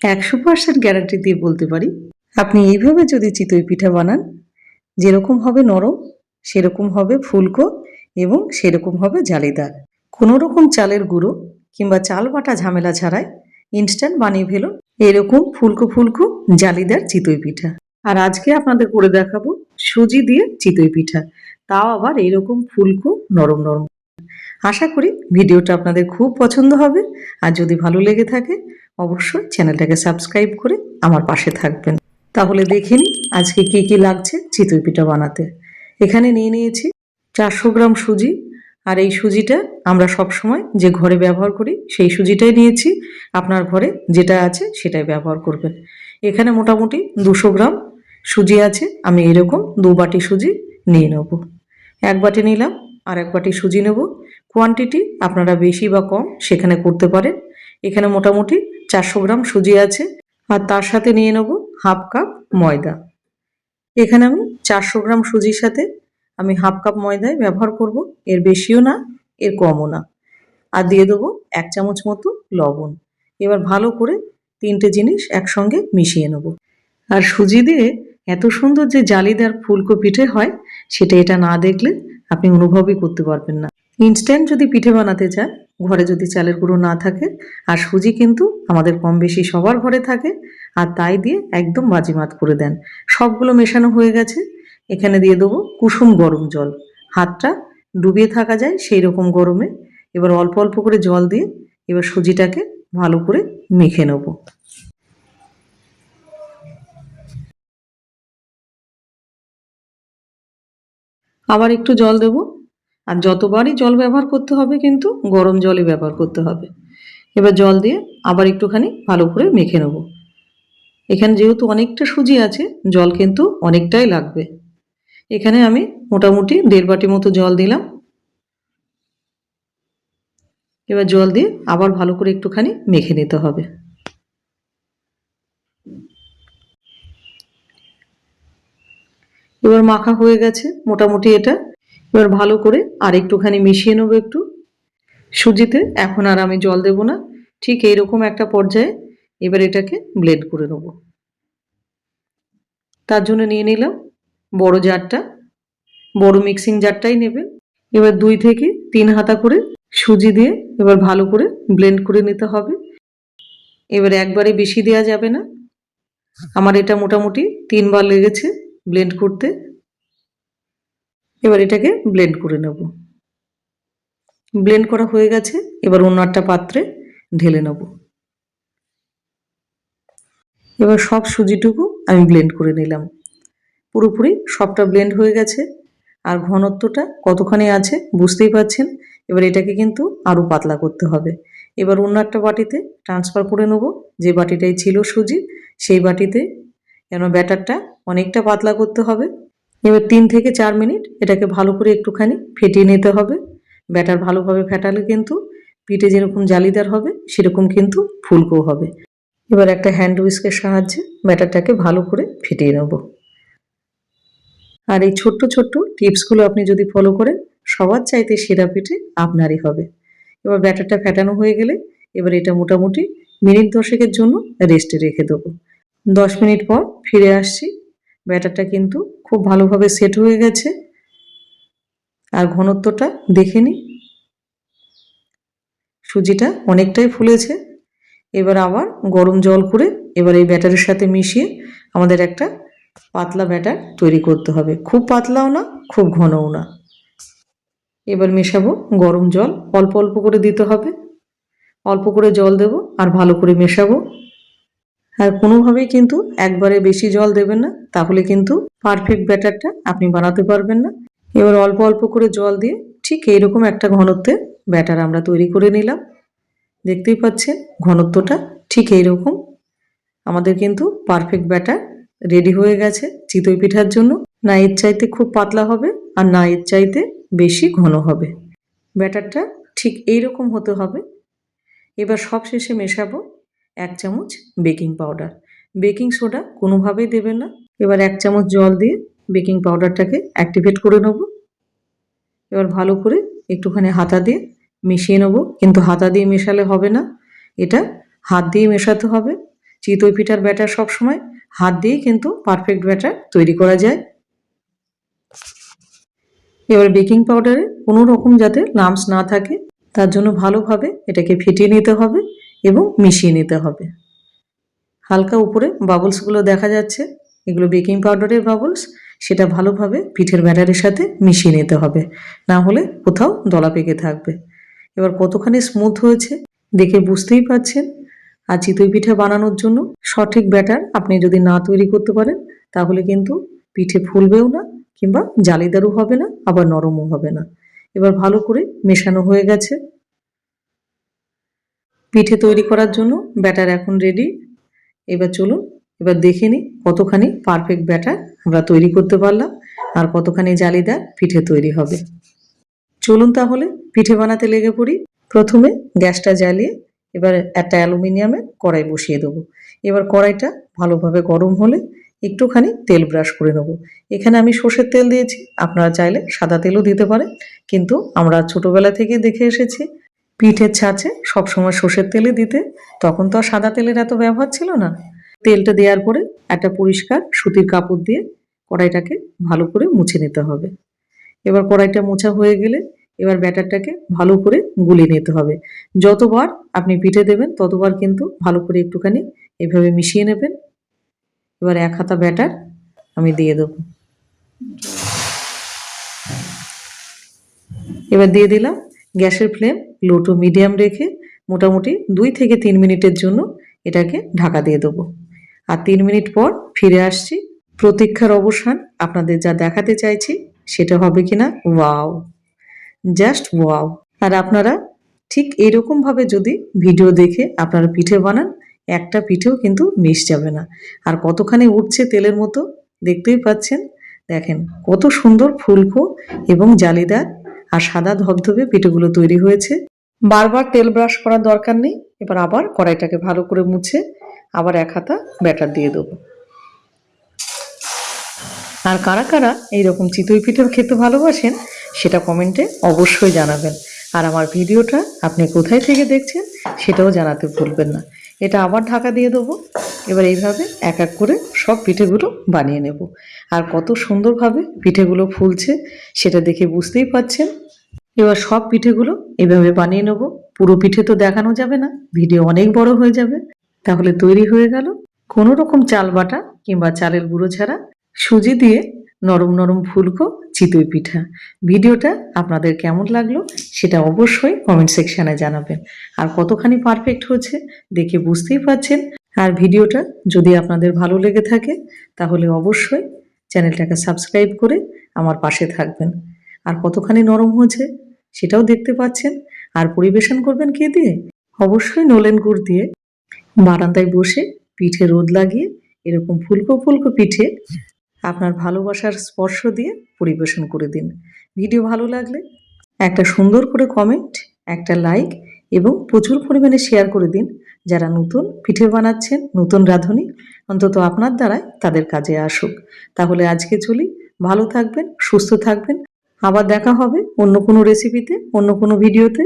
একশো percent guarantee দিয়ে বলতে পারি, আপনি এইভাবে যদি চিতই পিঠা বানান, যেরকম হবে নরম, সেরকম হবে ফুলকো এবং সেরকম হবে জালিদার। কোনো রকম চালের গুঁড়ো কিংবা চাল বাটা ঝামেলা ছাড়াই ইনস্ট্যান্ট বানিয়ে ফেলুন, এরকম ফুলকো ফুলকো জালিদার চিতই পিঠা। আর আজকে আপনাদের করে দেখাবো সুজি দিয়ে চিতই পিঠা, তাও আবার এরকম ফুলকো নরম নরম। আশা করি ভিডিওটা আপনাদের খুব পছন্দ হবে, আর যদি ভালো লেগে থাকে অবশ্যই চ্যানেলটাকে সাবস্ক্রাইব করে আমার পাশে থাকবেন। তাহলে দেখে আজকে কি কি লাগছে চিতই পিঠা বানাতে। এখানে নিয়ে নিয়েছি চারশো গ্রাম সুজি, আর এই সুজিটা আমরা সব সময় যে ঘরে ব্যবহার করি সেই সুজিটাই নিয়েছি। আপনার ঘরে যেটা আছে সেটাই ব্যবহার করবেন। এখানে মোটামুটি দুশো গ্রাম সুজি আছে, আমি এরকম দু বাটি সুজি নিয়ে নেব। এক বাটি নিলাম, আর এক বাটি সুজি নেব। কোয়ান্টিটি আপনারা বেশি বা কম সেখানে করতে পারেন। এখানে মোটামুটি চারশো গ্রাম সুজি আছে আর তার সাথে নিয়ে নেব হাফ কাপ ময়দা। এখানে আমি চারশো গ্রাম সুজির সাথে আমি হাফ কাপ ময়দায় ব্যবহার করব। এর বেশিও না, এর কমও না। আর দিয়ে দেবো এক চামচ মতো লবণ। এবার ভালো করে তিনটে জিনিস একসঙ্গে মিশিয়ে নেব। আর সুজি দিয়ে এত সুন্দর যে জালিদার ফুলকো পিঠে হয়, সেটা এটা না দেখলে আপনি অনুভবই করতে পারবেন না। ইনস্ট্যান্ট যদি পিঠে বানাতে চান ঘরে যদি চালের গুঁড়ো না থাকে, আর সুজি কিন্তু আমাদের কম বেশি সবার ঘরে থাকে, আর তাই দিয়ে একদম বাজিমাত করে দেন। সবগুলো মেশানো হয়ে গেছে। এখানে দিয়ে দেবো কুসুম গরম জল। হাতটা ডুবিয়ে থাকা যায় সেই রকম গরমে। এবার অল্প অল্প করে জল দিয়ে এবার সুজিটাকে ভালো করে মেখে নেব। আবার একটু জল দেব। আর যতবারই জল ব্যবহার করতে হবে কিন্তু গরম জলই ব্যবহার করতে হবে। এবার জল দিয়ে আবার একটুখানি ভালো করে মেখে নেব। এখানে যেহেতু অনেকটা সুজি আছে, জল কিন্তু অনেকটাই লাগবে। এখানে আমি মোটামুটি দেড় বাটি মতো জল দিলাম। এবার জল দিয়ে আবার ভালো করে একটুখানি মেখে নিতে হবে। এবার মাখা হয়ে গেছে। মোটামুটি এটা এবার ভালো করে আর একটুখানি মিশিয়ে নেব একটু। সুজিতে এখন আর আমি জল দেব না। ঠিক এইরকম একটা পর্যায়ে এবার এটাকে ব্লেড করে নেব। তার জন্য নিয়ে নিলাম বড় জারটা। বড় মিক্সিং জারটাই নেবেন এবার দুই থেকে তিন হাতা করে সুজি দিয়ে এবার ভালো করে ব্লেন্ড করে নিতে হবে। এবার একবারে বেশি দেওয়া যাবে না। আমার এটা মোটামুটি তিনবার লেগেছে ব্লেন্ড করতে। এবার এটাকে ব্লেন্ড করে নেব। ব্লেন্ড করা হয়ে গেছে, এবার অন্য একটা পাত্রে ঢেলে নেব। এবার সব সুজিটুকু আমি ব্লেন্ড করে নিলাম। পুরোপুরি সবটা ব্লেন্ড হয়ে গেছে। আর ঘনত্বটা কতখানি আছে বুঝতেই পারছেন? এবার এটাকে কিন্তু আরও পাতলা করতে হবে। এবার অন্য একটা বাটিতে ট্রান্সফার করে নেব। যে বাটিটাই ছিল সুজি, সেই বাটিতে কেন ব্যাটারটা অনেকটা পাতলা করতে হবে। এবার তিন থেকে চার মিনিট এটাকে ভালো করে একটুখানি ফেটিয়ে নিতে হবে। ব্যাটার ভালোভাবে ফেটালে কিন্তু পিঠে যেরকম জালিদার হবে, সেরকম কিন্তু ফুলকো হবে। এবার একটা হ্যান্ড উইস্কের সাহায্যে ব্যাটারটাকে ভালো করে ফেটিয়ে নেব। আর এই ছোট্ট ছোট্ট টিপসগুলো আপনি যদি ফলো করেন, সবার চাইতে সেরা পিঠে আপনারই হবে। এবার ব্যাটারটা ফেটানো হয়ে গেলে এবার এটা মোটামুটি মিনিট দশেকের জন্য রেস্টে রেখে দেবো। দশ মিনিট পর ফিরে আসছি ব্যাটারটা কিন্তু খুব ভালোভাবে সেট হয়ে গেছে। আর ঘনত্বটা দেখে নিই সুজিটা অনেকটাই ফুলেছে। এবার আবার গরম জল করে এবার এই ব্যাটারের সাথে মিশিয়ে আমাদের একটা পাতলা ব্যাটার তৈরি করতে হবে। খুব পাতলাও না, খুব ঘনও না। এবার মেশাবো গরম জল। অল্প অল্প করে দিতে হবে। অল্প করে জল দেব আর ভালো করে মেশাবো। আর কোনোভাবেই কিন্তু একবারে বেশি জল দেবেন না, তাহলে কিন্তু পারফেক্ট ব্যাটারটা আপনি বানাতে পারবেন না। এবার অল্প অল্প করে জল দিয়ে ঠিক এইরকম একটা ঘনত্বে ব্যাটার আমরা তৈরি করে নিলাম। দেখতেই পাচ্ছেন ঘনত্বটা ঠিক এইরকম। আমাদের কিন্তু পারফেক্ট ব্যাটার রেডি হয়ে গেছে চিতই পিঠার জন্য। না এর চাইতে খুব পাতলা হবে আর না এর চাইতে বেশি ঘন হবে। ব্যাটারটা ঠিক এই রকম হতে হবে। এবার সব শেষে মেশাবো এক চামচ বেকিং পাউডার। বেকিং সোডা কোনোভাবেই দেবেন না। এবার এক চামচ জল দিয়ে বেকিং পাউডারটাকে অ্যাক্টিভেট করে নেব। এবার ভালো করে একটুখানি হাতা দিয়ে মিশিয়ে নেব। কিন্তু হাতা দিয়ে মেশালে হবে না। এটা হাত দিয়ে মেশাতে হবে। চিতই পিঠার ব্যাটার সবসময় হাত দিয়েই কিন্তু পারফেক্ট ব্যাটার তৈরি করা যায়। এবার বেকিং পাউডারে কোনো রকম যাতে লামস না থাকে, তার জন্য ভালোভাবে এটাকে ফেটিয়ে নিতে হবে। এবং মিশিয়ে নিতে হবে। হালকা উপরে বাবলসগুলো দেখা যাচ্ছে। এগুলো বেকিং পাউডারের বাবলস সেটা ভালোভাবে পিঠের ব্যাটারের সাথে মিশিয়ে নিতে হবে। না হলে কোথাও দলা পেকে থাকবে। এবার কতখানি স্মুথ হয়েছে দেখে বুঝতেই পাচ্ছেন আর চিতই পিঠে বানানোর জন্য সঠিক ব্যাটার আপনি যদি না তৈরি করতে পারেন, তাহলে কিন্তু পিঠে ফুলবেও না কিংবা জালিদারও হবে না, আবার নরমও হবে না। এবার ভালো করে মেশানো হয়ে গেছে। পিঠে তৈরি করার জন্য ব্যাটার এখন রেডি এবার চলুন, এবার দেখে নিই কতখানি পারফেক্ট ব্যাটার আমরা তৈরি করতে পারলাম আর কতখানি জালিদার পিঠে তৈরি হবে। চলুন তাহলে পিঠে বানাতে লেগে পড়ি। প্রথমে গ্যাসটা জ্বালিয়ে এবার একটা অ্যালুমিনিয়ামে কড়াই বসিয়ে দেবো। এবার কড়াইটা ভালোভাবে গরম হলে একটুখানি তেল ব্রাশ করে নেব। এখানে আমি সর্ষের তেল দিয়েছি, আপনারা চাইলে সাদা তেলও দিতে পারেন। কিন্তু আমরা ছোটোবেলা থেকে দেখে এসেছি পিঠের ছাঁচে সবসময় সর্ষের তেলে দিতে, তখন তো আর সাদা তেলের এত ব্যবহার ছিল না। তেলটা দেওয়ার পরে একটা পরিষ্কার সুতির কাপড় দিয়ে কড়াইটাকে ভালো করে মুছে নিতে হবে। এবার কড়াইটা মোছা হয়ে গেলে এবার ব্যাটারটাকে ভালো করে গুলিয়ে নিতে হবে। যতবার আপনি পিঠে দেবেন, ততবার কিন্তু ভালো করে একটুখানি এভাবে মিশিয়ে নেবেন। এবার এক হাতা ব্যাটার আমি দিয়ে দেবো। এবার দিয়ে দিলাম গ্যাসের ফ্লেম লো টু মিডিয়াম রেখে মোটামুটি দুই থেকে তিন মিনিটের জন্য এটাকে ঢাকা দিয়ে দেবো। আর তিন মিনিট পর ফিরে আসছি। প্রতীক্ষার অবসান আপনাদের যা দেখাতে চাইছি সেটা হবে কিনা ওয়াও। Just wow. আর আপনারা ঠিক এরকমভাবে যদি ভিডিও দেখে আপনারা পিঠে বানান, একটা পিঠেও কিন্তু মিস যাবে না। আর কতখানি উঠছে তেলের মতো, দেখতেই পাচ্ছেন? দেখেন কত সুন্দর ফুলকো এবং জালিদার আর সাদা ধবধবে পিঠেগুলো তৈরি হয়েছে। বারবার তেল ব্রাশ করার দরকার নেই। এবার আবার কড়াইটাকে ভালো করে মুছে আবার এক হাতা ব্যাটার দিয়ে দেবো। আর কারা কারা এইরকম চিতই পিঠে খেতে ভালোবাসেন, সেটা কমেন্টে অবশ্যই জানাবেন। আর আমার ভিডিওটা আপনি কোথায় থেকে দেখছেন, সেটাও জানাতে ভুলবেন না। এটা আবার ঢাকা দিয়ে দেবো। এবার এইভাবে এক এক করে সব পিঠেগুলো বানিয়ে নেব। আর কত সুন্দরভাবে পিঠেগুলো ফুলছে সেটা দেখে বুঝতেই পাচ্ছেন। এবার সব পিঠেগুলো এভাবে বানিয়ে নেব। পুরো পিঠে তো দেখানো যাবে না, ভিডিও অনেক বড় হয়ে যাবে। তাহলে তৈরি হয়ে গেল কোনো রকম চাল বাটা কিংবা চালের গুঁড়ো ছাড়া সুজি দিয়ে নরম নরম ফুলকো চিতই পিঠা। ভিডিওটা আপনাদের কেমন লাগল সেটা অবশ্যই কমেন্ট সেকশানে জানাবেন। আর কতখানি পারফেক্ট হচ্ছে দেখে বুঝতেই পাচ্ছেন আর ভিডিওটা যদি আপনাদের ভালো লেগে থাকে, তাহলে অবশ্যই চ্যানেলটাকে সাবস্ক্রাইব করে আমার পাশে থাকবেন। আর কতখানি নরম হয়েছে সেটাও দেখতে পাচ্ছেন। আর পরিবেশন করবেন কে দিয়ে? অবশ্যই নলেন গুড় দিয়ে বারান্দায় বসে পিঠে রোদ লাগিয়ে এরকম ফুলকো ফুলকো পিঠে আপনার ভালোবাসার স্পর্শ দিয়ে পরিবেশন করে দিন। ভিডিও ভালো লাগলে একটা সুন্দর করে কমেন্ট একটা লাইক এবং প্রচুর পরিমাণে শেয়ার করে দিন। যারা নতুন পিঠে বানাচ্ছেন, নতুন রাঁধুনি, অন্তত আপনার দ্বারাই তাদের কাজে আসুক। তাহলে আজকে চলি, ভালো থাকবেন, সুস্থ থাকবেন। আবার দেখা হবে অন্য কোনো রেসিপিতে অন্য কোনো ভিডিওতে